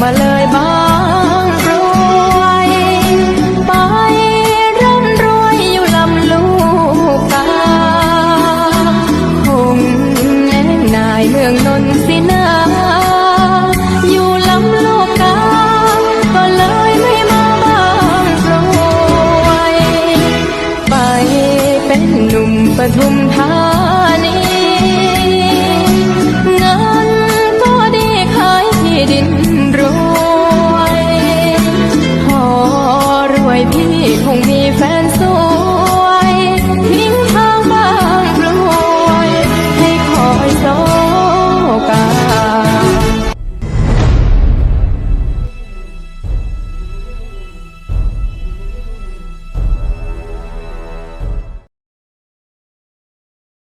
มาเลยบางรวยไปร่ำรวยอยู่ลำลูกกาคงแน่นายเมืองนนท์สินาอยู่ลำลูกกาก็เลยไม่มาบางรวยไปเป็นหนุ่มปทุมธา รวย พอรวยพี่คงมีแฟน